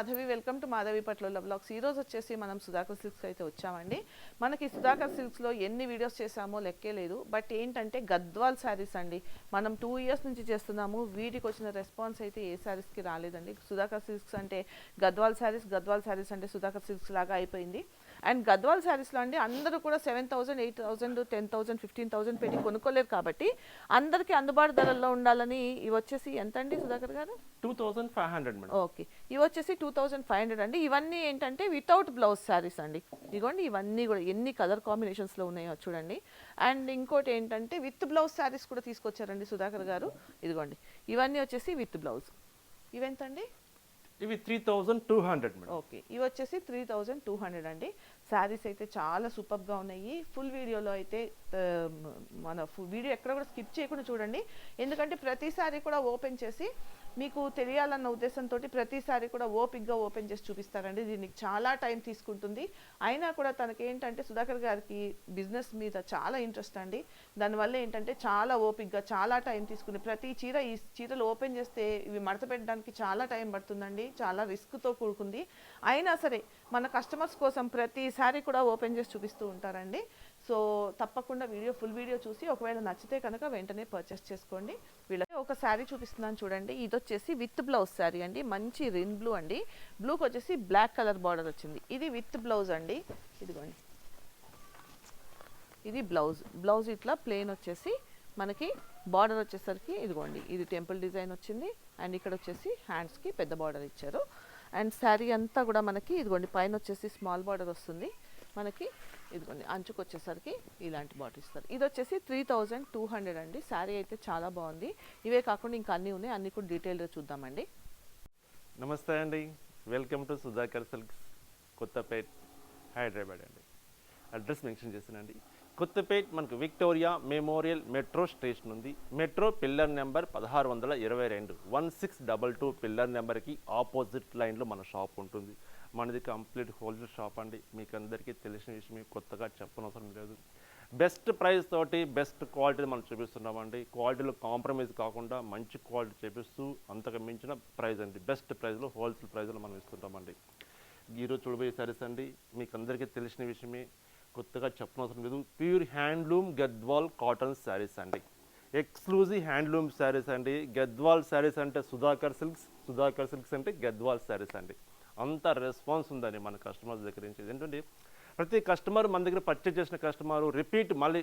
Madhavi welcome to Madhavi పట్ల blogs. ఈరోజు వచ్చేసి మనం సుధాకర్ సిల్క్స్ అయితే వచ్చామండి. మనకి సుధాకర్ సిల్క్స్లో ఎన్ని వీడియోస్ చేసామో లెక్కే లేదు. బట్ ఏంటంటే గద్వాల్ శారీస్ అండి. మనం టూ ఇయర్స్ నుంచి చేస్తున్నాము. వీటికి వచ్చిన రెస్పాన్స్ అయితే ఏ శారీస్కి రాలేదండి. సుధాకర్ సిల్క్స్ అంటే గద్వాల్ శారీస్ గద్వాల్ శారీస్ అంటే సుధాకర్ సిల్క్స్ లాగా అయిపోయింది. అండ్ గద్వాల్ శారీస్లో అండి అందరూ కూడా seven thousand eight thousand ten thousand fifteen thousand పెట్టి కొనుక్కోలేరు కాబట్టి అందరికీ అందుబాటు ధరల్లో ఉండాలని ఇవి వచ్చేసి ఎంత అండి సుధాకర్ గారు? Two thousand five hundred madam. Okay. ఇవి వచ్చేసి టూ థౌజండ్ ఫైవ్ హండ్రెడ్ అండి. ఇవన్నీ ఏంటంటే వితౌట్ బ్లౌజ్ శారీస్ అండి. ఇదిగోండి ఇవన్నీ కూడా ఎన్ని కలర్ కాంబినేషన్స్లో ఉన్నాయో చూడండి. అండ్ ఇంకోటి ఏంటంటే విత్ బ్లౌజ్ శారీస్ కూడా తీసుకొచ్చారండి సుధాకర్ గారు. ఇదిగోండి ఇవన్నీ వచ్చేసి విత్ బ్లౌజ్. ఇవెంతండి ఇవి three thousand two hundred madam. Okay. ఇవి వచ్చేసి త్రీ థౌజండ్ టూ హండ్రెడ్ అండి. శారీస్ అయితే చాలా సూపర్గా ఉన్నాయి. ఫుల్ వీడియోలో అయితే మన వీడియో ఎక్కడ కూడా స్కిప్ చేయకుండా చూడండి. ఎందుకంటే ప్రతిసారి కూడా ఓపెన్ చేసి మీకు తెలియాలన్న ఉద్దేశంతో ప్రతిసారి కూడా ఓపిక్గా ఓపెన్ చేసి చూపిస్తారండి. దీనికి చాలా టైం తీసుకుంటుంది. అయినా కూడా తనకి ఏంటంటే సుధాకర్ గారికి బిజినెస్ మీద చాలా ఇంట్రెస్ట్ అండి. దానివల్ల ఏంటంటే చాలా ఓపిక్గా చాలా టైం తీసుకుని ప్రతి చీర ఈ చీరలు ఓపెన్ చేస్తే ఇవి మడత పెట్టడానికి చాలా టైం పడుతుందండి. చాలా రిస్క్తో కూడుకుంది. అయినా సరే మన కస్టమర్స్ కోసం ప్రతిసారి కూడా ఓపెన్ చేసి చూపిస్తూ ఉంటారండి. సో తప్పకుండా వీడియో ఫుల్ వీడియో చూసి ఒకవేళ నచ్చితే కనుక వెంటనే పర్చేస్ చేసుకోండి. వీళ్ళకి ఒక శారీ చూపిస్తున్నాను చూడండి. ఇది వచ్చేసి విత్ బ్లౌజ్ శారీ అండి. మంచి రిన్ బ్లూ అండి. బ్లూకి వచ్చేసి బ్లాక్ కలర్ బార్డర్ వచ్చింది. ఇది విత్ బ్లౌజ్ అండి. ఇదిగోండి. ఇది బ్లౌజ్ బ్లౌజ్ ఇట్లా ప్లెయిన్ వచ్చేసి మనకి బార్డర్ వచ్చేసరికి ఇదిగోండి. ఇది టెంపుల్ డిజైన్ వచ్చింది. అండ్ ఇక్కడ వచ్చేసి హ్యాండ్స్కి పెద్ద బార్డర్ ఇచ్చారు. అండ్ శారీ అంతా కూడా మనకి ఇదిగోండి పైన వచ్చేసి స్మాల్ బార్డర్ వస్తుంది. మనకి ఇదిగోండి అంచుకు వచ్చేసరికి ఇలాంటి బాటిల్ ఇస్తారు. ఇది వచ్చేసి త్రీ థౌజండ్ టూ హండ్రెడ్ అండి. శారీ అయితే చాలా బాగుంది. ఇవే కాకుండా ఇంకా అన్నీ ఉన్నాయి. అన్నీ కూడా డీటెయిల్గా చూద్దామండి. నమస్తే అండి. Welcome to Sudhakar silks Kothapet Hyderabad అండి. అడ్రస్ మెన్షన్ చేశానండి కొత్తపేట్ మనకు విక్టోరియా మెమోరియల్ మెట్రో స్టేషన్ ఉంది. మెట్రో పిల్లర్ నెంబర్ పదహారు వందల ఇరవై రెండు one six double two pillar నెంబర్కి ఆపోజిట్ లైన్లో మన షాప్ ఉంటుంది. మనది కంప్లీట్ హోల్సేల్ షాప్ అండి. మీకు అందరికీ తెలిసిన విషయం కొత్తగా చెప్పనవసరం లేదు. బెస్ట్ ప్రైస్ తోటి బెస్ట్ క్వాలిటీ మనం చూపిస్తున్నామండి. క్వాలిటీలో కాంప్రమైజ్ కాకుండా మంచి క్వాలిటీ చూపిస్తూ అంతకు మించిన ప్రైస్ అండి. బెస్ట్ ప్రైస్లో హోల్సేల్ ప్రైస్లో మనం ఇస్తుంటామండి. ఈరోజు చూడబోయే సారీస్ అండి మీకు అందరికీ తెలిసిన విషయమే. కొత్తగా చెప్పనవసరం లేదు. Pure handloom Gadwal cotton saris అండి. ఎక్స్క్లూజివ్ హ్యాండ్లూమ్ శారీస్ అండి. గద్వాల్ శారీస్ అంటే సుధాకర్ సిల్క్స్ సుధాకర్ సిల్క్స్ అంటే గద్వాల్ శారీస్ అండి. అంత రెస్పాన్స్ ఉందని మన కస్టమర్స్ దగ్గర నుంచి. ఏంటంటే ప్రతి కస్టమర్ మన దగ్గర పర్చేజ్ చేసిన కస్టమర్ రిపీట్ మళ్ళీ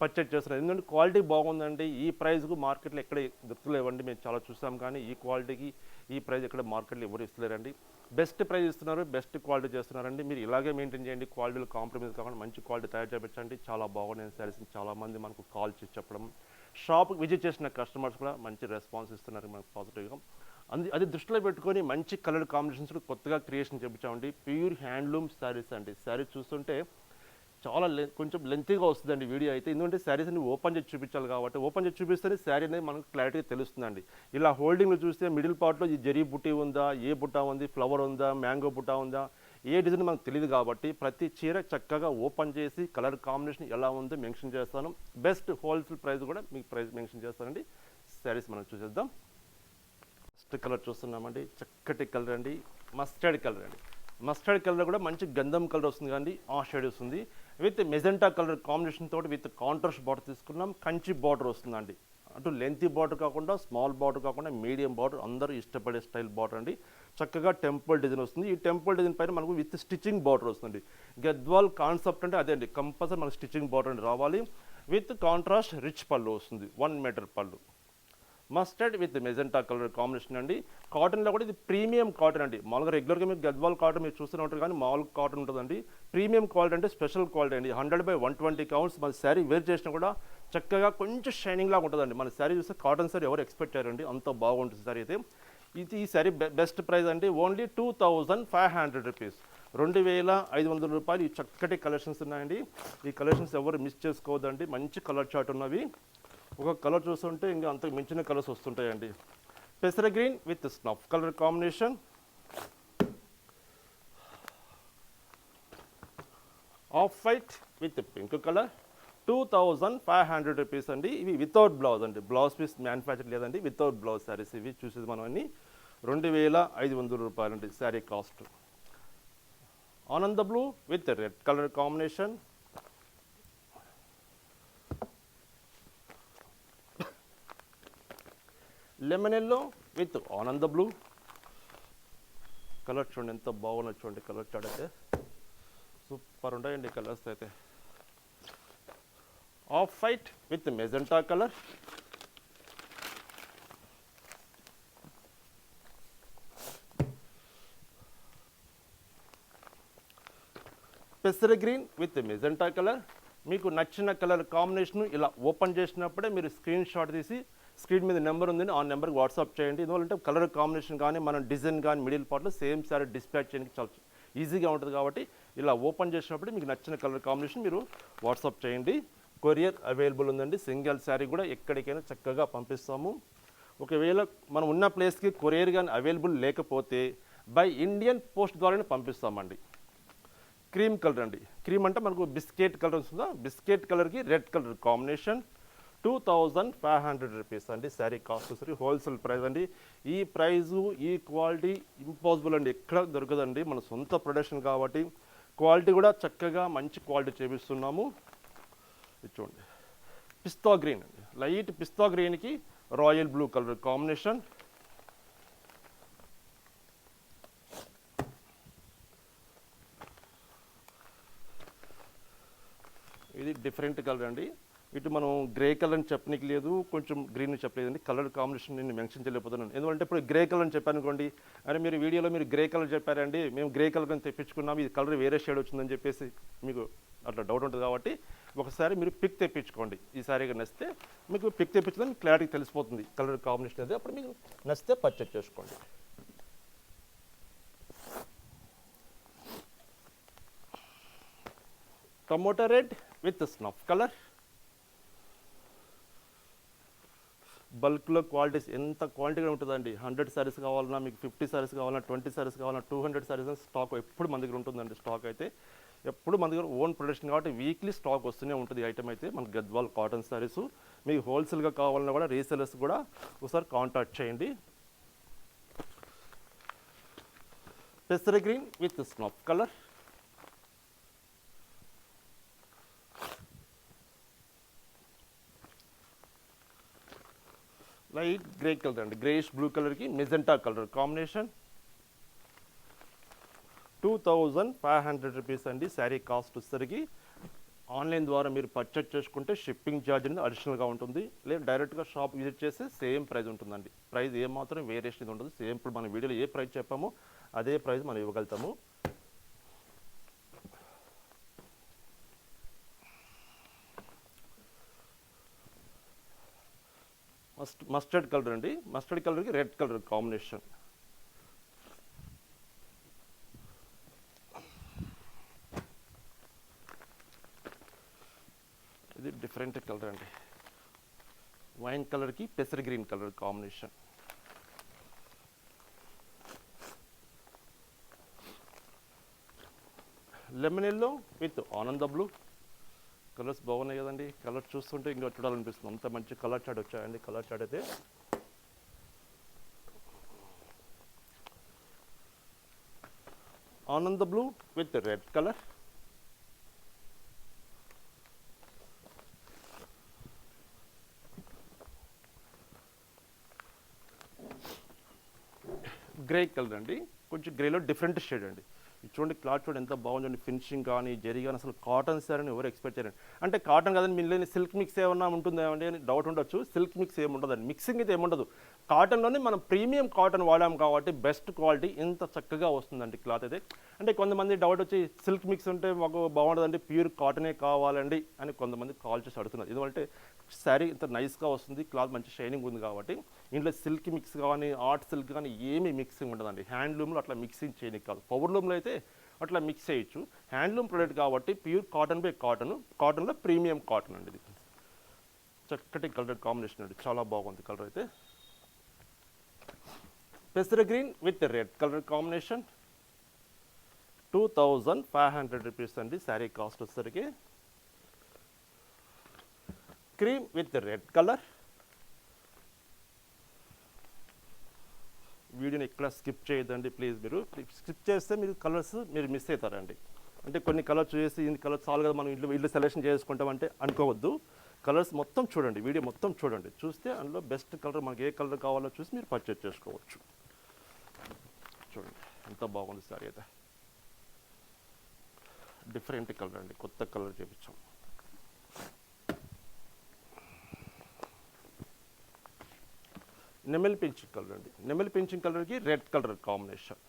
పర్చేజ్ చేస్తున్నారు. ఎందుకంటే క్వాలిటీ బాగుందండి. ఈ ప్రైస్కు మార్కెట్లో ఎక్కడ దొరుకుతలేవండి. మేము చాలా చూసాం కానీ ఈ క్వాలిటీకి ఈ ప్రైస్ ఎక్కడ మార్కెట్లో ఎవరు ఇస్తలేరండి. బెస్ట్ ప్రైస్ ఇస్తున్నారు. బెస్ట్ క్వాలిటీ చేస్తున్నారండి. మీరు ఇలాగే మెయింటైన్ చేయండి. క్వాలిటీలో కాంప్రమైజ్ కాకుండా మంచి క్వాలిటీ తయారు చేయించండి. చాలా బాగున్నాయి శారీస్ చాలామంది మనకు కాల్ చేసి చెప్పడం. షాప్కి విజిట్ చేసిన కస్టమర్స్ కూడా మంచి రెస్పాన్స్ ఇస్తున్నారు. మనకు పాజిటివ్గా అందు అది దృష్టిలో పెట్టుకొని మంచి కలర్ కాంబినేషన్స్ కూడా కొత్తగా క్రియేషన్ చేయించామండి ప్యూర్ హ్యాండ్లూమ్ శారీస్ అండి. శారీ చూస్తుంటే చాలా లె కొంచెం లెంతీగా వస్తుందండి వీడియో అయితే. ఎందుకంటే శారీస్ అన్ని ఓపెన్ చేసి చూపించాలి కాబట్టి ఓపెన్ చేసి చూపిస్తేనే శారీ అనేది మనకు క్లారిటీగా తెలుస్తుందండి. ఇలా హోల్డింగ్లో చూస్తే మిడిల్ పార్ట్లో ఈ జరీ బుట్టి ఉందా ఏ బుట్ట ఉంది ఫ్లవర్ ఉందా మ్యాంగో బుట్ట ఉందా ఏ డిజైన్ మనకు తెలియదు కాబట్టి ప్రతి చీర చక్కగా ఓపెన్ చేసి కలర్ కాంబినేషన్ ఎలా ఉందో మెన్షన్ చేస్తాను. బెస్ట్ హోల్సేల్ ప్రైస్ కూడా మీకు ప్రైస్ మెన్షన్ చేస్తానండి. శారీస్ మనం చూసేద్దాం. నెక్స్ట్ కలర్ చూస్తున్నామండి. చక్కటి కలర్ అండి. మస్టర్డ్ కలర్ అండి. మస్టర్డ్ కలర్ కూడా మంచి గంధం కలర్ వస్తుంది కానీ ఆ షేడ్ వస్తుంది. విత్ మెజెంటా కలర్ కాంబినేషన్ తోటి విత్ కాంట్రాస్ట్ బార్డర్ తీసుకున్నాం. కంచి బార్డర్ వస్తుందండి. అటు లెంతీ బార్డర్ కాకుండా స్మాల్ బార్డర్ కాకుండా మీడియం బార్డర్ అందరూ ఇష్టపడే స్టైల్ బార్డర్ అండి. చక్కగా టెంపుల్ డిజైన్ వస్తుంది. ఈ టెంపుల్ డిజైన్ పైన మనకు విత్ స్టిచ్చింగ్ బార్డర్ వస్తుంది గద్వాల్ కాన్సెప్ట్ అంటే అదే అండి. కంపల్సరీ మనకు స్టిచ్చింగ్ బార్డర్ అండి రావాలి. విత్ కాంట్రాస్ట్ రిచ్ పళ్ళు వస్తుంది. One metre pallu. Mustard with magenta colour combination అండి కాటన్లో కూడా ఇది ప్రీమియం కాటన్ అండి. మామూలుగా రెగ్యులర్గా మీరు గద్వాల్ కాటన్ మీరు చూస్తూనే ఉంటారు కానీ మామూలు కాటన్ ఉంటుందండి. ప్రీమియం క్వాలిటీ అంటే స్పెషల్ క్వాలిటీ అండి. Hundred by one twenty counts మన శారీ వేర్ చేసినా కూడా చక్కగా కొంచెం షైనింగ్ లాగా ఉంటుందండి. మన శారీ చూస్తే కాటన్ శారీ ఎవరు ఎక్స్పెక్ట్ చేయారండి. అంత బాగుంటుంది సార్ అయితే. ఇది ఈ శారీ బెస్ట్ ప్రైస్ అండి. Only two thousand five hundred rupees రెండు వేల ఐదు వందల రూపాయలు ఈ చక్కటి కలెక్షన్స్ ఉన్నాయండి. ఈ కలెక్షన్స్ ఎవరు మిస్ చేసుకోవద్దండి. మంచి కలర్ చార్ట్ ఉన్నవి. ఒక కలర్ చూస్తుంటే ఇంకా అంతకు మించిన కలర్స్ వస్తుంటాయండి. పెసర green with snuff colour combination. Off white with pink colour. Two thousand five hundred rupees అండి. ఇవి వితౌట్ బ్లౌజ్ అండి. బ్లౌజ్ పీస్ మ్యానుఫ్యాక్చర్ లేదండి. వితౌట్ బ్లౌజ్ శారీస్ ఇవి చూసేది మనం అన్ని. రెండు వేల ఐదు వందల రూపాయలండి శారీ కాస్ట్. ఆనంద blue with red colour combination. Lemon yellow with ఆనంద బ్లూ కలర్ చూడండి ఎంత బాగున్నది చూడండి కలర్ చాట్ అయితే సూపర్ ఉంటాయండి కలర్స్ అయితే. Off white with magenta colour పెసర గ్రీన్ విత్ మెజెంటా కలర్ మీకు నచ్చిన కలర్ కాంబినేషన్ ఇలా ఓపెన్ చేసినప్పుడే మీరు స్క్రీన్ షాట్ తీసి స్క్రీన్ మీద నెంబర్ ఉంది ఆ నెంబర్కి వాట్సాప్ చేయండి. ఎందువల్లంటే కలర్ కాంబినేషన్ కానీ మనం డిజైన్ కానీ మిడిల్ పార్ట్లో సేమ్ సారీ డిస్పాచ్ చేయడానికి చాలా ఈజీగా ఉంటుంది కాబట్టి ఇలా ఓపెన్ చేసినప్పుడు మీకు నచ్చిన కలర్ కాంబినేషన్ మీరు వాట్సాప్ చేయండి. కొరియర్ అవైలబుల్ ఉందండి. సింగిల్ శారీ కూడా ఎక్కడికైనా చక్కగా పంపిస్తాము. ఒకవేళ మనం ఉన్న ప్లేస్కి కొరియర్ కానీ అవైలబుల్ లేకపోతే బై ఇండియన్ పోస్ట్ ద్వారానే పంపిస్తామండి. క్రీమ్ కలర్ అండి. క్రీమ్ అంటే మనకు బిస్కెట్ కలర్ వస్తుందా? బిస్కెట్ కలర్కి red colour combination. Two thousand five hundred rupees అండి. శారీ కాస్ట్ సరి హోల్సేల్ ప్రైస్ అండి. ఈ ప్రైజు ఈ క్వాలిటీ ఇంపాసిబుల్ అండి. ఎక్కడ దొరకదండి. మన సొంత ప్రొడక్షన్ కాబట్టి క్వాలిటీ కూడా చక్కగా మంచి క్వాలిటీ చేపిస్తున్నాము. చూడండి. పిస్తా గ్రీన్ అండి. లైట్ పిస్తా గ్రీన్కి రాయల్ బ్లూ కలర్ కాంబినేషన్. ఇది డిఫరెంట్ కలర్ అండి. ఇటు మనం గ్రే కలర్ అని చెప్పనీకి లేదు కొంచెం గ్రీన్ చెప్పలేదండి కలర్ కాంబినేషన్ నేను మెన్షన్ చేయలేకపోతున్నాను. ఎందుకంటే ఇప్పుడు గ్రే కలర్ అని చెప్పాను అనుకోండి అరే మీరు వీడియోలో మీరు గ్రే కలర్ చెప్పారండి మేము గ్రే కలర్ అని తెప్పించుకున్నాం ఇది కలర్ వేరే షేడ్ వచ్చిందని చెప్పేసి మీకు అట్లా డౌట్ ఉంటుంది కాబట్టి ఒకసారి మీరు పిక్ తెప్పించుకోండి. ఈ నచ్చితే మీకు పిక్ తెప్పించుకుని క్లారిటీ తెలిసిపోతుంది కలర్ కాంబినేషన్ అది అప్పుడు మీకు నచ్చితే పర్చేజ్ చేసుకోండి. Tomato red with snuff colour బల్క్లో క్వాలిటీస్ ఎంత క్వాలిటీగా ఉంటుందండి? హండ్రెడ్ సారీస్ కావాలన్నా మీకు ఫిఫ్టీ సారీస్ కావాలన్నా ట్వంటీ సారీస్ కావాలన్నా టూ హండ్రెడ్ సారీస్ స్టాక్ ఎప్పుడు మన దగ్గర ఉంటుందండి స్టాక్ అయితే. ఎప్పుడు మన దగ్గర ఓన్ ప్రొడక్షన్ కాబట్టి వీక్లీ స్టాక్ వస్తూనే ఉంటుంది ఐటమ్ అయితే. మన గద్వాల్ కాటన్ సారీస్ మీకు హోల్సేల్గా కావాలన్నా కూడా రీసేలర్స్ కూడా ఒకసారి కాంటాక్ట్ చేయండి. పెసర green with snuff colour. Light grey colour అండి. గ్రేష్ బ్లూ కలర్కి magenta colour combination. Two thousand five hundred rupees అండి శారీ కాస్ట్ వచ్చేసరికి. ఆన్లైన్ ద్వారా మీరు పర్చేజ్ చేసుకుంటే షిప్పింగ్ ఛార్జ్ అనేది అడిషనల్గా ఉంటుంది. లేదా డైరెక్ట్గా షాప్ విజిట్ చేస్తే సేమ్ ప్రైస్ ఉంటుందండి. ప్రైస్ ఏమాత్రం వేరియేషన్ ఉంటుంది సేమ్ ఇప్పుడు మన వీడియోలో ఏ ప్రైస్ చెప్పామో అదే ప్రైస్ మనం ఇవ్వగలుగుతాము. మస్ట్ మస్టర్డ్ కలర్ అండి. మస్టర్డ్ కలర్కి రెడ్ కలర్ కాంబినేషన్. ఇది డిఫరెంట్ కలర్ అండి. వైన్ కలర్కి పెసర్ green colour combination. Lemon yellow with ఆనంద బ్లూ. కలర్స్ బాగున్నాయి కదండి. కలర్ చూస్తుంటే ఇంకా చూడాలనిపిస్తుంది. అంత మంచి కలర్ చాట్ వచ్చాయండి. కలర్ చాట్ అయితే. ఆనంద blue with red colour. Grey colour అండి. కొంచెం గ్రేలో డిఫరెంట్ షేడ్ అండి. చూడండి క్లాత్ చూడండి ఎంత బాగుందండి. ఫినిషింగ్ కానీ జరి కానీ అసలు కాటన్ సార్ అని ఎవరు ఎక్స్పెక్ట్ చేయరండి. అంటే కాటన్ కాదని మీరు సిల్క్ మిక్స్ ఏమన్నా ఉంటుందామండి అని డౌట్ ఉండొచ్చు. సిల్క్ మిక్స్ ఏమి మిక్సింగ్ అయితే ఏముండదు. కాటన్లోనే మనం ప్రీమియం కాటన్ వాడాం కాబట్టి బెస్ట్ క్వాలిటీ ఇంత చక్కగా వస్తుందండి క్లాత్ అయితే. అంటే కొంతమంది డౌట్ వచ్చి సిల్క్ మిక్స్ ఉంటే మాకు బాగుండదండి ప్యూర్ కాటనే కావాలండి అని కొంతమంది కాల్ చేసి అడుగుతున్నారు. ఎందుకంటే శారీ ఇంత నైస్గా వస్తుంది క్లాత్ మంచి షైనింగ్ ఉంది కాబట్టి ఇంట్లో సిల్క్ మిక్స్ కానీ ఆర్ట్ సిల్క్ కానీ ఏమీ మిక్సింగ్ ఉండదండి. హ్యాండ్లూమ్లో అట్లా మిక్సింగ్ చేయడానికి కాదు పవర్లూమ్లో అయితే అట్లా మిక్స్ చేయొచ్చు. హ్యాండ్లూమ్ ప్రోడక్ట్ కాబట్టి ప్యూర్ కాటన్ బై కాటన్ కాటన్లో ప్రీమియం కాటన్ అండి ఇది. చక్కటి కలర్ కాంబినేషన్ అండి. చాలా బాగుంది కలర్ అయితే. పెసర green with red colour combination. Two thousand five hundred rupees అండి శారీ కాస్ట్ వచ్చేసరికి. Cream with red colour. వీడియోని ఎక్కడ స్కిప్ చేయొద్దండి ప్లీజ్ మీరు. స్కిప్ చేస్తే మీరు కలర్స్ మీరు మిస్ అవుతారండి. అంటే కొన్ని కలర్స్ చూసి ఇన్ని కలర్ చాలు కదా మనం ఇల్లు ఇల్లు సెలెక్షన్ చేసుకుంటామంటే అనుకోవద్దు. కలర్స్ మొత్తం చూడండి వీడియో మొత్తం చూడండి. చూస్తే అందులో బెస్ట్ కలర్ మనకి ఏ కలర్ కావాలో చూసి మీరు పర్చేజ్ చేసుకోవచ్చు. చూడండి ఎంత బాగుంది సారీ అయితే. డిఫరెంట్ కలర్ అండి కొత్త కలర్ చేపించాము నెమలి పెంచింగ్ కలర్ అండి నెమలి పెంచింగ్ కలర్కి రెడ్ కలర్ కాంబినేషన్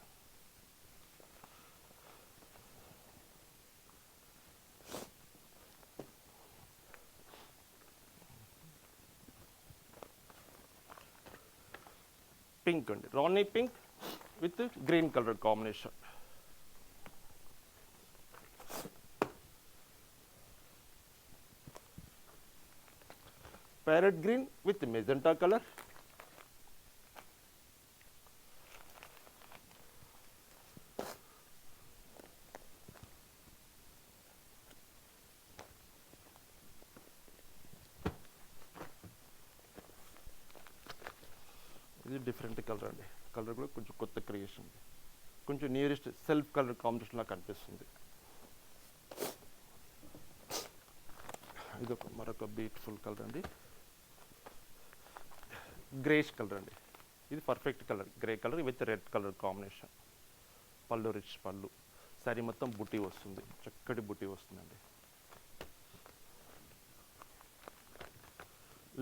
పింక్ అండి rani pink with green colour combination parrot green with magenta colour ఇది డిఫరెంట్ కలర్ అండి కలర్ కూడా కొంచెం కొత్త creation to nearest self colour combination కనిపిస్తుంది. ఇది ఒక మరొక బ్యూటిఫుల్ కలర్ అండి. గ్రేష్ కలర్ అండి. ఇది perfect colour grey colour with red colour combination pallu rich pallu. Sari మొత్తం బుట్టి వస్తుంది. చక్కటి బుట్టి వస్తుందండి.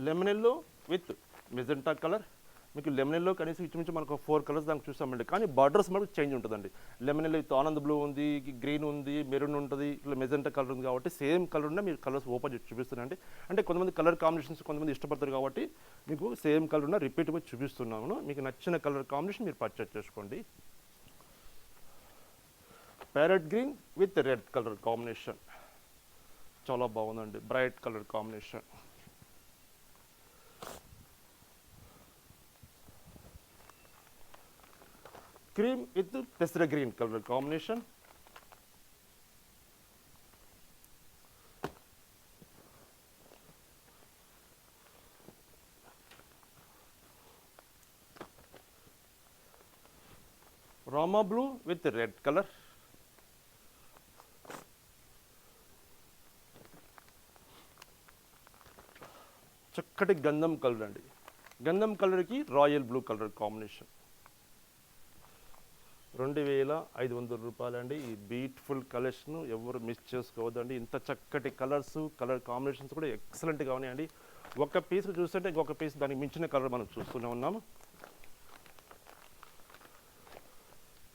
Lemon yellow with magenta colour మీకు లెమనెల్లో కనీసం ఇంచుమించు మనకు ఫోర్ కలర్స్ దానికి చూస్తామండి. కానీ బార్డర్స్ మనకు చేంజ్ ఉంటుందండి. లెమన్ ఎల్లో ఆనంద్ బ్లూ ఉంది గ్రీన్ ఉంది మెరూన్ ఉంటుంది ఇట్లా మెజెంటా కలర్ ఉంది కాబట్టి సేమ్ కలర్ ఉన్న మీరు కలర్స్ ఓపెన్ చేసి చూపిస్తున్నాండి అంటే కొంతమంది కలర్ కాంబినేషన్స్ కొంతమంది ఇష్టపడతారు కాబట్టి మీకు సేమ్ కలర్ ఉన్న రిపీట్ చూపిస్తున్నాను. మీకు నచ్చిన కలర్ కాంబినేషన్ మీరు పర్చేస్ చేసుకోండి. Parrot green with red colour combination. చాలా బాగుందండి. Bright colour combination. Cream with పెసర గ్రీన్ కలర్ కాంబినేషన్ రామా బ్లూ విత్ రెడ్ కలర్ చక్కటి గంధం కలర్ అండి. గంధం కలర్కి రాయల్ బ్లూ కలర్ కాంబినేషన్ రెండు వేల ఐదు వందల రూపాయలండి. ఈ బ్యూటిఫుల్ కలెక్షన్ ఎవరు మిస్ చేసుకోవద్దండి. ఇంత చక్కటి కలర్స్ కలర్ కాంబినేషన్స్ కూడా ఎక్సలెంట్గా ఉన్నాయండి. ఒక పీస్ చూస్తుంటే ఇంకొక పీస్ దానికి మించిన కలర్ మనం చూస్తూనే ఉన్నాము.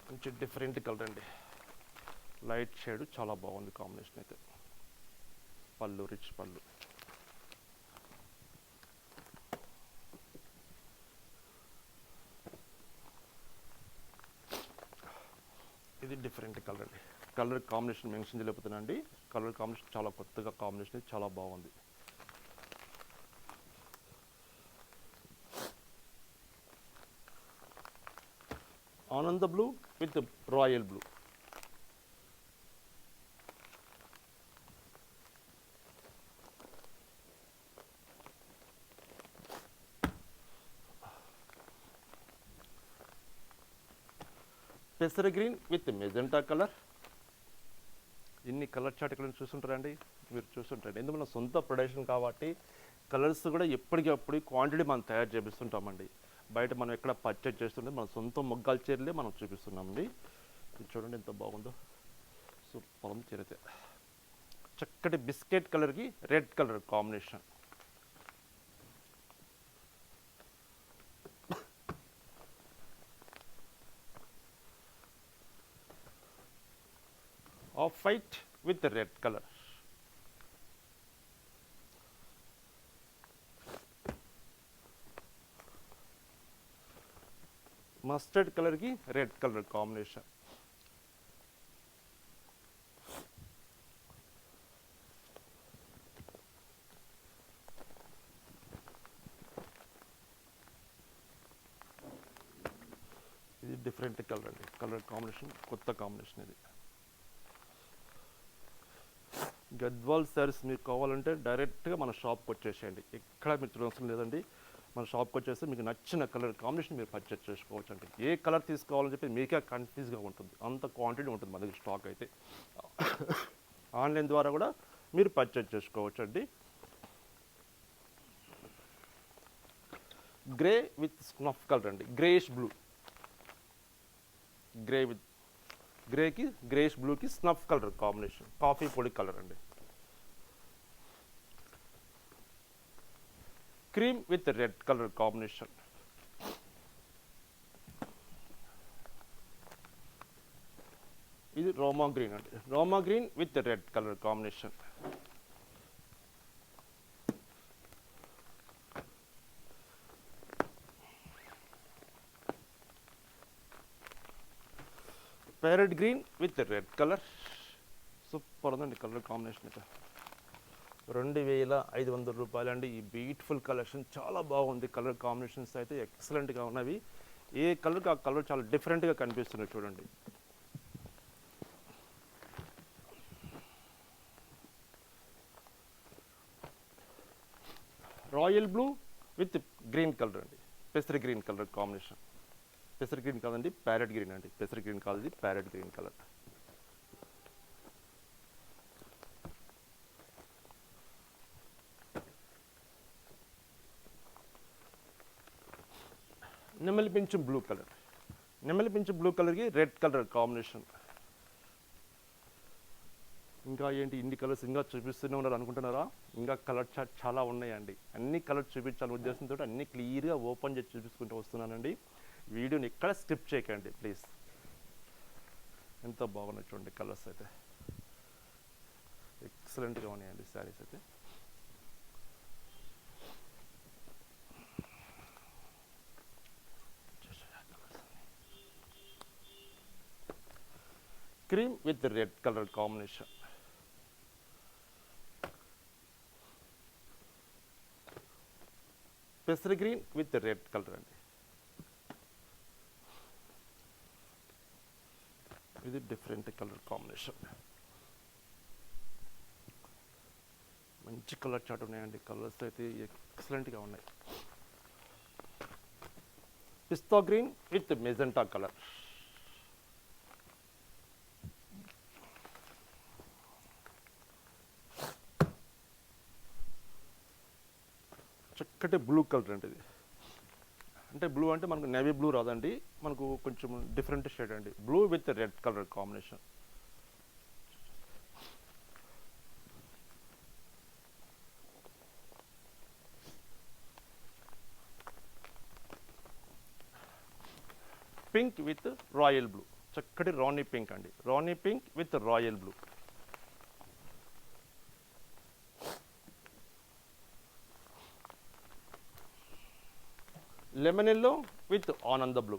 కొంచెం డిఫరెంట్ కలర్ అండి. లైట్ షేడ్ చాలా బాగుంది కాంబినేషన్ అయితే. పళ్ళు రిచ్ పళ్ళు ఇది డిఫరెంట్ కలర్ అండి కలర్ కాంబినేషన్ మెన్షన్ చేయలేకపోతున్నా అండి కలర్ కాంబినేషన్ చాలా కొత్తగా కాంబినేషన్ చాలా బాగుంది. ఆనంద బ్లూ విత్ రాయల్ బ్లూ పెసర గ్రీన్ విత్ మెజెంటా కలర్. ఇన్ని కలర్ చాట్ ఇక్కడ చూస్తుంటారండి? మీరు చూస్తుంటారండి. ఎందుకంటే సొంత ప్రొడక్షన్ కాబట్టి కలర్స్ కూడా ఎప్పటికప్పుడు క్వాంటిటీ మనం తయారు చేపిస్తుంటామండి. బయట మనం ఎక్కడ పర్చేజ్ చేస్తుంటే మన సొంత మొగ్గాల చీరలే మనం చూపిస్తున్నామండి. చూడండి ఎంత బాగుందో. సూపర్ పొలం చీర చక్కటి బిస్కెట్ కలర్కి red colour combination. Off white with red colour mustard కలర్కి రెడ్ కలర్ కాంబినేషన్ ఇది డిఫరెంట్ కలర్ అండి కలర్ కాంబినేషన్ కొత్త కాంబినేషన్ ఇది. గద్వాల్ శారీస్ మీకు కావాలంటే డైరెక్ట్గా మన షాప్కి వచ్చేసేయండి. ఎక్కడ మీరు చూడవలసిన లేదండి. మన షాప్కి వచ్చేసి మీకు నచ్చిన కలర్ కాంబినేషన్ మీరు పర్చేస్ చేసుకోవచ్చు అంటే ఏ కలర్ తీసుకోవాలని చెప్పి మీకే కన్ఫ్యూజ్గా ఉంటుంది. అంత క్వాంటిటీ ఉంటుంది మన దగ్గర స్టాక్ అయితే. ఆన్లైన్ ద్వారా కూడా మీరు పర్చేస్ చేసుకోవచ్చు అండి గ్రే విత్ స్నఫ్ కలర్ అండి. Greyish blue. గ్రే విత్ గ్రేకి గ్రేష్ బ్లూకి స్నఫ్ కలర్ కాంబినేషన్ కాఫీ పొడి కలర్ అండి cream with red colour combination ఇది రోమా గ్రీన్ అండి రోమా green with red colour combination parrot green with red colour. Super ఉందండి colour combination అయితే. రెండు వేల ఐదు వందల రూపాయలు అండి ఈ బ్యూటిఫుల్ కలెక్షన్ చాలా బాగుంది. కలర్ కాంబినేషన్స్ అయితే ఎక్సలెంట్గా ఉన్నవి. ఏ కలర్కి ఆ కలర్ చాలా డిఫరెంట్గా కనిపిస్తున్నాయి చూడండి. Royal blue with green colour అండి. పెసరి గ్రీన్ కలర్ కాంబినేషన్. పెసర్ గ్రీన్ కాదండి ప్యారెట్ గ్రీన్ అండి. పెసర్ గ్రీన్ కాదు ఇది ప్యారెట్ గ్రీన్ కలర్. నెమలి పింఛం బ్లూ కలర్. నెమలి పింఛం బ్లూ కలర్కి రెడ్ కలర్ కాంబినేషన్. ఇంకా ఏంటి ఇన్ని కలర్స్ ఇంకా చూపిస్తూనే ఉన్నారు అనుకుంటున్నారా? ఇంకా కలర్ చార్ట్ చాలా ఉన్నాయండి. అన్ని కలర్స్ చూపించాలి ఉద్దేశంతో అన్ని క్లియర్గా ఓపెన్ చేసి చూపించుకుంటూ వస్తున్నానండి. వీడియోని ఇక్కడ స్కిప్ చేయకండి ప్లీజ్. ఎంత బాగున్నాయి చూడండి కలర్స్ అయితే. ఎక్సలెంట్గా ఉన్నాయండి శారీస్ అయితే. Cream with red colour combination పెసర్ green with red colour అండి. ఇది డిఫరెంట్ కలర్ కాంబినేషన్ మంచి కలర్ చాట్ ఉన్నాయండి. కలర్స్ అయితే ఎక్సలెంట్గా ఉన్నాయి. పిస్తా గ్రీన్ విత్ మెజెంటా కలర్ చక్కటి బ్లూ కలర్ అండి ఇది. అంటే బ్లూ అంటే మనకు నేవీ బ్లూ రాదండి. మనకు కొంచెం డిఫరెంట్ షేడ్ అండి. Blue with red colour combination pink with royal blue చక్కటి రాణి పింక్ అండి. రాణి pink with royal blue lemon yellow with ఆనంద బ్లూ.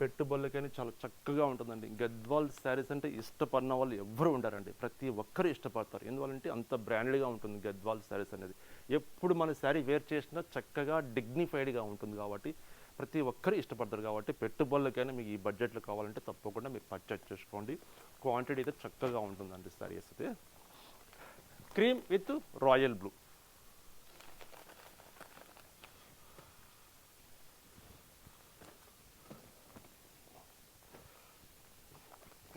పెట్టుబడులకైనా చాలా చక్కగా ఉంటుందండి. గద్వాల్ శారీస్ అంటే ఇష్టపడిన వాళ్ళు ఎవ్వరు ఉంటారండి ప్రతి ఒక్కరు ఇష్టపడతారు. ఎందువల్లంటే అంత బ్రాండెడ్గా ఉంటుంది గద్వాల్ శారీస్ అనేది. ఎప్పుడు మన శారీ వేర్ చేసినా చక్కగా డిగ్నిఫైడ్గా ఉంటుంది కాబట్టి ప్రతి ఒక్కరు ఇష్టపడతారు కాబట్టి పెట్టుబడులకైనా మీకు ఈ బడ్జెట్లో కావాలంటే తప్పకుండా మీరు పర్చేస్ చేసుకోండి. క్వాంటిటీ అయితే చక్కగా ఉంటుందండి శారీస్ అయితే. Cream with royal blue.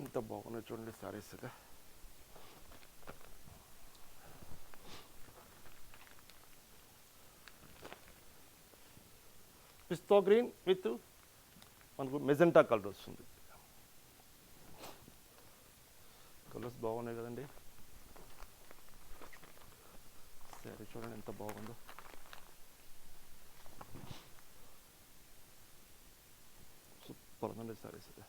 ఎంత బాగున్నాయి చూడండి సారీస్ అయితే. పిస్తో గ్రీన్ విత్ మనకు మెజెంటా కలర్ వస్తుంది. కలర్స్ బాగున్నాయి కదండి. శారీ చూడండి ఎంత బాగుందో సూపర్ ఉందండి శారీస్ ఇది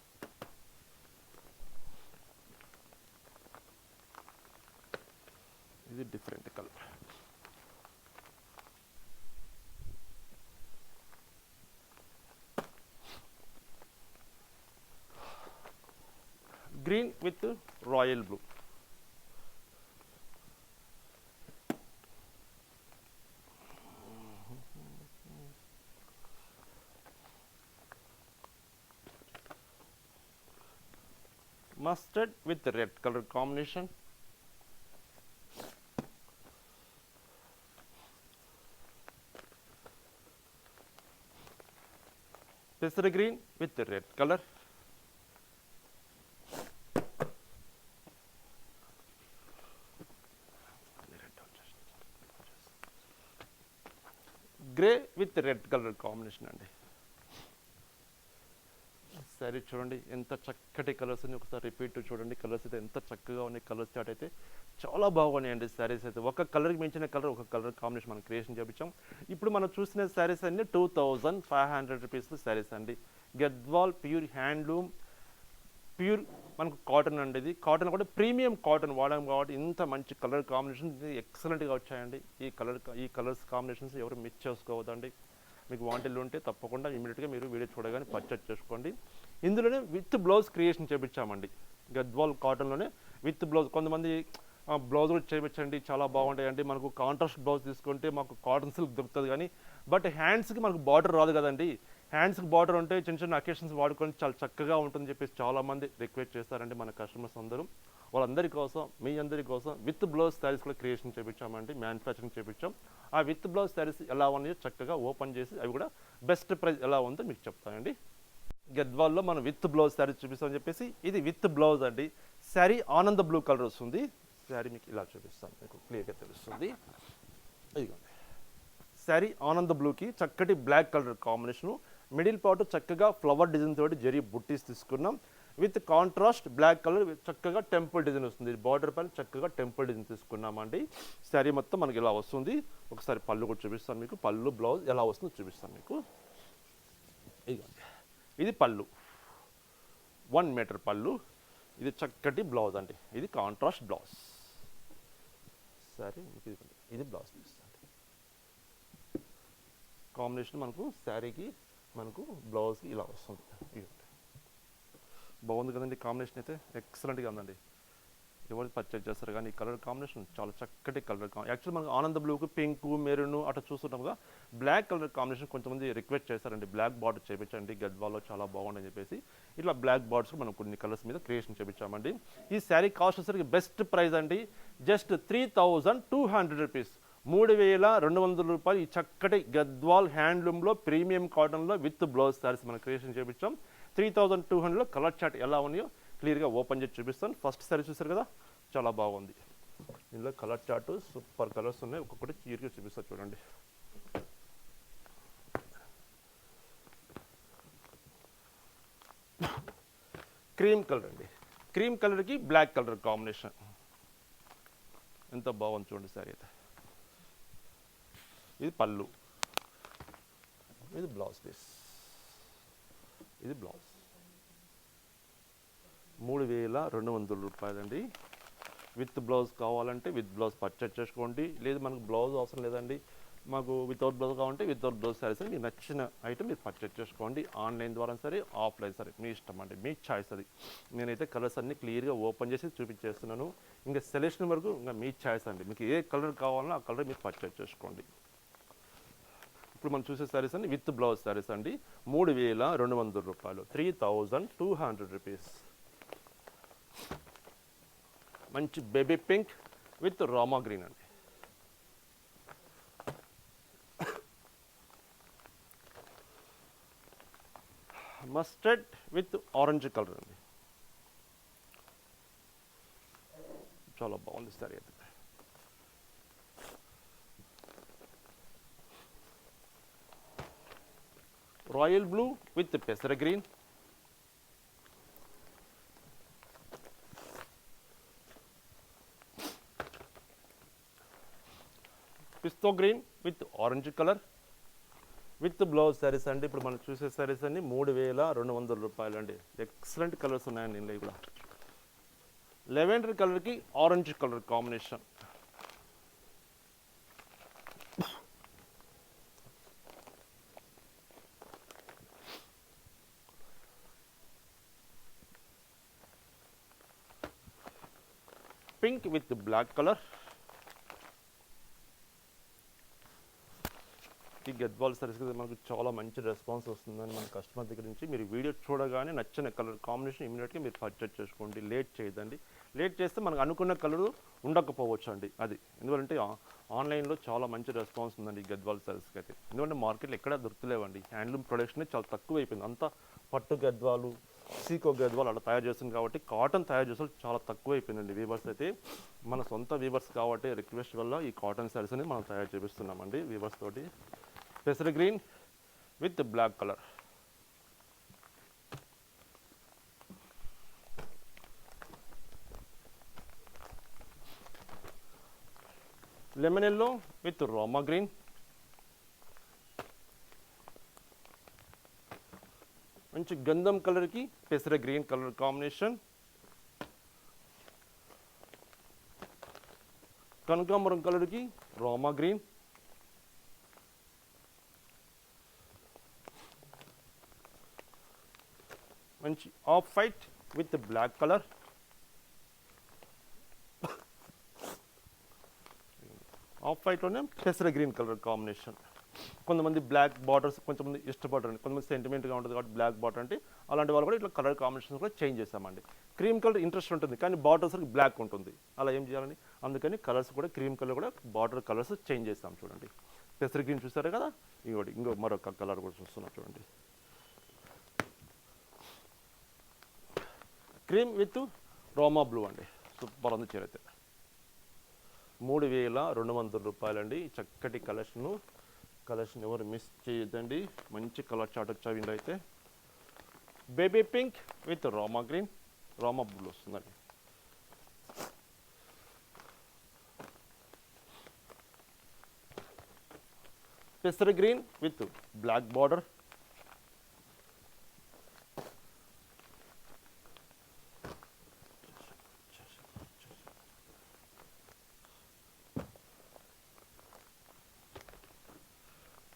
ఇది different colour green with royal blue with the red color combination. This is the green with the red color. Gray with the red color combination. and. Sari చూడండి ఎంత చక్కటి కలర్స్ అని ఒకసారి రిపీట్ చూడండి కలర్స్ అయితే ఎంత చక్కగా ఉన్నాయి. కలర్ స్టార్ట్ అయితే చాలా బాగున్నాయండి శారీస్ అయితే. ఒక కలర్కి మించిన కలర్ ఒక కలర్ కాంబినేషన్ మనం క్రియేషన్ చేయించాం ఇప్పుడు మనం చూసిన శారీస్ అన్ని two thousand five hundred rupees saris అండి. గద్వాల్ ప్యూర్ హ్యాండ్లూమ్ ప్యూర్ మనకు కాటన్ అండి ఇది. కాటన్ కూడా ప్రీమియం కాటన్ వాడాం కాబట్టి ఇంత మంచి కలర్ కాంబినేషన్ ఎక్సలెంట్గా వచ్చాయండి. ఈ కలర్ ఈ కలర్స్ కాంబినేషన్స్ ఎవరు మిస్ చేసుకోవద్దండి. మీకు వాంటిల్లు ఉంటే తప్పకుండా ఇమీడియట్గా మీరు వీడియో చూడగానే పర్చేజ్ చేసుకోండి. ఇందులోనే విత్ బ్లౌజ్ క్రియేషన్ చేపించామండి. గద్వాల్ కాటన్లోనే విత్ బ్లౌజ్. కొంతమంది బ్లౌజ్ కూడా చేయించండి చాలా బాగుంటాయండి. మనకు కాంట్రాస్ట్ బ్లౌజ్ తీసుకుంటే మాకు కాటన్ సిల్క్ దొరుకుతుంది కానీ బట్ హ్యాండ్స్కి మనకు బార్డర్ రాదు కదండి. హ్యాండ్స్కి బార్డర్ ఉంటే చిన్న చిన్న అకేషన్స్ వాడుకొని చాలా చక్కగా ఉంటుందని చెప్పేసి చాలామంది రిక్వెస్ట్ చేస్తారండి మన కస్టమర్స్ అందరూ. వాళ్ళందరి కోసం మీ అందరి కోసం విత్ బ్లౌజ్ శారీస్ కూడా క్రియేషన్ చేయించామండి మ్యానుఫ్యాక్చరింగ్ చేయించాం ఆ విత్ బ్లౌజ్ శారీస్ ఎలా ఉన్నాయో చక్కగా ఓపెన్ చేసి అవి కూడా బెస్ట్ ప్రైస్ ఎలా ఉందో మీకు చెప్తానండి. గద్వాల్లో మనం విత్ బ్లౌజ్ శారీ చూపిస్తామని చెప్పేసి ఇది విత్ బ్లౌజ్ అండి. శారీ ఆనంద బ్లూ కలర్ వస్తుంది. శారీ మీకు ఇలా చూపిస్తాను మీకు క్లియర్గా తెలుస్తుంది. ఇదిగోండి. శారీ ఆనంద బ్లూకి చక్కటి black colour combination. Middle part చక్కగా ఫ్లవర్ డిజైన్ తోటి జరీ బుట్టీస్ తీసుకున్నాం. విత్ కాంట్రాస్ట్ బ్లాక్ కలర్ చక్కగా టెంపుల్ డిజైన్ వస్తుంది. బార్డర్ పైన చక్కగా టెంపుల్ డిజైన్ తీసుకున్నామండి. శారీ మొత్తం మనకి ఇలా వస్తుంది. ఒకసారి పళ్ళు కూడా చూపిస్తాను మీకు. పళ్ళు బ్లౌజ్ ఎలా వస్తుందో చూపిస్తాను మీకు. ఇదిగోండి. ఇది పళ్ళు. వన్ మీటర్ పళ్ళు. ఇది చక్కటి బ్లౌజ్ అండి. ఇది కాంట్రాస్ట్ బ్లౌజ్ సరే ఇది బ్లౌజ్ పీస్ అండి. కాంబినేషన్ మనకు శారీకి మనకు బ్లౌజ్కి ఇలా వస్తుంది. ఇది బాగుంది కదండి కాంబినేషన్ అయితే. ఎక్సలెంట్గా ఉందండి. ఎవరు పర్చేజ్ చేస్తారు కానీ ఈ కలర్ కాంబినేషన్ చాలా చక్కటి కలర్ యాక్చువల్ మనకు ఆనంద బ్లూకి పింక్ మెరూన్ అట్లా చూస్తుంటాం కదా బ్లాక్ కలర్ కాంబినేషన్ కొంతమంది రిక్వెస్ట్ చేస్తారండి. బ్లాక్ బార్డర్ చేయించండి గద్వాల్లో చాలా బాగుందని చెప్పేసి. ఇట్లా బ్లాక్ బార్డర్స్ మనం కొన్ని కలర్స్ మీద క్రియేషన్ చేయించామండి ఈ శారీ కాస్ట్ వచ్చేసరికి బెస్ట్ ప్రైస్ అండి. Just three thousand two hundred rupees మూడు వేల రెండు వందల రూపాయలు ఈ చక్కటి గద్వాల్ హ్యాండ్లూమ్లో ప్రీమియం కాటన్లో విత్ బ్లౌజ్ శారీస్ మనం క్రియేషన్ చేయించాం త్రీ థౌజండ్ టూ హండ్రెడ్లో కలర్ చార్ట్ ఎలా ఉన్నాయో క్లియర్గా ఓపెన్ చేసి చూపిస్తాను. ఫస్ట్ సారీ చూసారు కదా? చాలా బాగుంది. ఇందులో కలర్ చార్ట్ సూపర్ కలర్స్ ఉన్నాయి. ఒక్కొక్కటి క్లియర్గా చూపిస్తాను చూడండి. క్రీమ్ కలర్ అండి. క్రీమ్ కలర్కి బ్లాక్ కలర్ కాంబినేషన్. ఎంత బాగుంది చూడండి సారీ అయితే. ఇది పళ్ళు. ఇది బ్లౌజ్ పీస్. ఇది బ్లౌజ్. మూడు వేల రెండు వందల రూపాయలండి. విత్ బ్లౌజ్ కావాలంటే విత్ బ్లౌజ్ పర్చేజ్ చేసుకోండి. లేదు మనకు బ్లౌజ్ అవసరం లేదండి. మాకు వితౌట్ బ్లౌజ్ కావాలంటే వితౌట్ బ్లౌజ్ సారీస్ మీకు నచ్చిన ఐటమ్ మీరు పర్చేజ్ చేసుకోండి. ఆన్లైన్ ద్వారా సరే ఆఫ్లైన్ సరే మీ ఇష్టం అండి మీ ఛాయిస్ అది. నేనైతే కలర్స్ అన్ని క్లియర్గా ఓపెన్ చేసి చూపించేస్తున్నాను. ఇంకా సెలెక్షన్ వరకు ఇంకా మీ ఛాయిస్ అండి. మీకు ఏ కలర్ కావాలన్నా ఆ కలర్ మీరు పర్చేజ్ చేసుకోండి. ఇప్పుడు మనం చూసే సారీస్ అండి విత్ బ్లౌజ్ సారీస్ అండి. మూడు వేల రెండు వందల రూపాయలు. Three thousand two hundred rupees. మంచి బేబీ పింక్ విత్ రామా గ్రీన్ అండి. మస్టర్డ్ విత్ ఆరెంజ్ కలర్ అండి. చాలా బాగుంది సారీ అయితే. రాయల్ బ్లూ విత్ పెసర green పిస్తో green with orange colour with blouse saris అండి. ఇప్పుడు మనం చూసే శారీస్ అన్ని మూడు వేల రెండు వందల రూపాయలు అండి ఎక్సలెంట్ కలర్స్ ఉన్నాయండి ఇందులో కూడా. లెవెండర్ కలర్కి orange colour combination pink with black colour Gadwal service మనకు చాలా మంచి రెస్పాన్స్ వస్తుందని మన కస్టమర్ దగ్గర నుంచి. మీరు వీడియో చూడగానే నచ్చిన కలర్ కాంబినేషన్ ఇమీడియట్గా మీరు పర్చేజ్ చేసుకోండి లేట్ చేయదండి లేట్ చేస్తే మనకు అనుకున్న కలర్ ఉండకపోవచ్చు అండి అది. ఎందుకంటే ఆన్లైన్లో చాలా మంచి రెస్పాన్స్ ఉందండి ఈ గద్వాల్ సారీస్కి అయితే. ఎందుకంటే మార్కెట్లో ఎక్కడ దొరుకుతలేవండి. హ్యాండ్లూమ్ ప్రొడక్షన్ చాలా తక్కువ అయిపోయింది అంతా పట్టు గద్వాలు సీకో గద్వాలు అలా తయారు చేస్తుంది కాబట్టి కాటన్ తయారు చేసే చాలా తక్కువ అయిపోయిందండి వీవర్స్ అయితే. మన సొంత వీవర్స్ కాబట్టి రిక్వెస్ట్ వల్ల ఈ కాటన్ సారీస్ అనేది మనం తయారు చేపిస్తున్నామండి వీవర్స్ తోటి. పెసర green with black colour lemon yellow with Roma green మంచి గంధం కలర్కి పెసర గ్రీన్ కలర్ కాంబినేషన్ కనకాంబరం కలర్కి రోమా గ్రీన్ మంచి off white with black colour. Off వైట్లోనే పెసర గ్రీన్ కలర్ కాంబినేషన్. కొంతమంది బ్లాక్ బార్డర్స్ కొంతమంది ఇష్టపడరండి కొంతమంది సెంటిమెంట్గా ఉంటుంది కాబట్టి బ్లాక్ బార్డర్ అంటే అలాంటి వాళ్ళు కూడా ఇట్లా కలర్ కాంబినేషన్స్ కూడా చేంజ్ చేస్తామండి. క్రీమ్ కలర్ ఇంట్రెస్ట్ ఉంటుంది కానీ బార్డర్స్ బ్లాక్ ఉంటుంది. అలా ఏం చేయాలని? అందుకని కలర్స్ కూడా క్రీమ్ కలర్ కూడా బార్డర్ కలర్స్ చేంజ్ చేస్తాం చూడండి. పెసర గ్రీన్ చూసారు కదా? ఇంకోటి ఇంకో మరొక కలర్ కూడా చూస్తున్నాం చూడండి. క్రీమ్ విత్ రోమా బ్లూ అండి. సూపర్ ఉంది చీర అయితే మూడు వేల రెండు వందల రూపాయలండి. చక్కటి కలెక్షను కలెక్షన్ ఎవరు మిస్ చేయొద్దండి. మంచి కలర్ చార్ట్ వచ్చావు అయితే. బేబీ పింక్ విత్ రోమా గ్రీన్ రోమా బ్లూ వస్తుందండి. పెసర green with black border.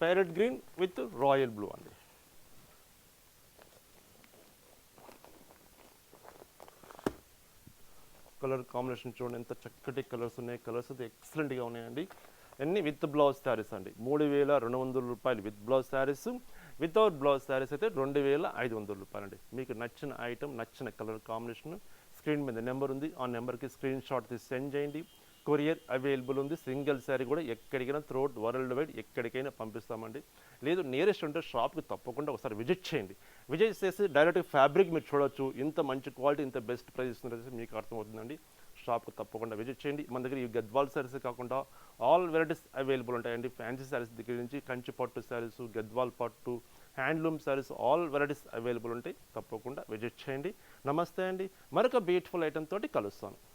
Parrot green with royal blue అండి కలర్ కాంబినేషన్ చూడండి ఎంత చక్కటి కలర్స్ ఉన్నాయి. కలర్స్ అయితే ఎక్సలెంట్గా ఉన్నాయండి. అన్ని విత్ బ్లౌజ్ శారీస్ అండి. మూడు వేల రెండు వందల రూపాయలు with blouse saris without blouse saris అయితే రెండు వేల ఐదు వందల రూపాయలు అండి. మీకు నచ్చిన ఐటమ్ నచ్చిన కలర్ కాంబినేషన్ స్క్రీన్ మీద నెంబర్ ఉంది. ఆ నెంబర్కి స్క్రీన్ షాట్ తీసి సెండ్ చేయండి. కొరియర్ అవైలబుల్ ఉంది. సింగిల్ శారీ కూడా ఎక్కడికైనా త్రోట్ వరల్డ్ వైడ్ ఎక్కడికైనా పంపిస్తామండి. లేదు నియరెస్ట్ ఉంటే షాప్కి తప్పకుండా ఒకసారి విజిట్ చేయండి. విజిట్ చేసి డైరెక్ట్ ఫ్యాబ్రిక్ మీరు చూడొచ్చు. ఇంత మంచి క్వాలిటీ ఇంత బెస్ట్ ప్రైస్ ఇస్తున్నారు మీకు అర్థమవుతుందండి. షాప్కి తప్పకుండా విజిట్ చేయండి. మన దగ్గర ఈ గద్వాల్ శారీస్ కాకుండా ఆల్ వెరైటీస్ అవైలబుల్ ఉంటాయండి. ఫ్యాన్సీ శారీస్ దగ్గర నుంచి కంచి పట్టు శారీస్ గద్వాల్ పట్టు handloom saris all varieties available ఉంటాయి. తప్పకుండా విజిట్ చేయండి. నమస్తే అండి. మరొక బ్యూటిఫుల్ ఐటమ్ తోటి కలుస్తాను.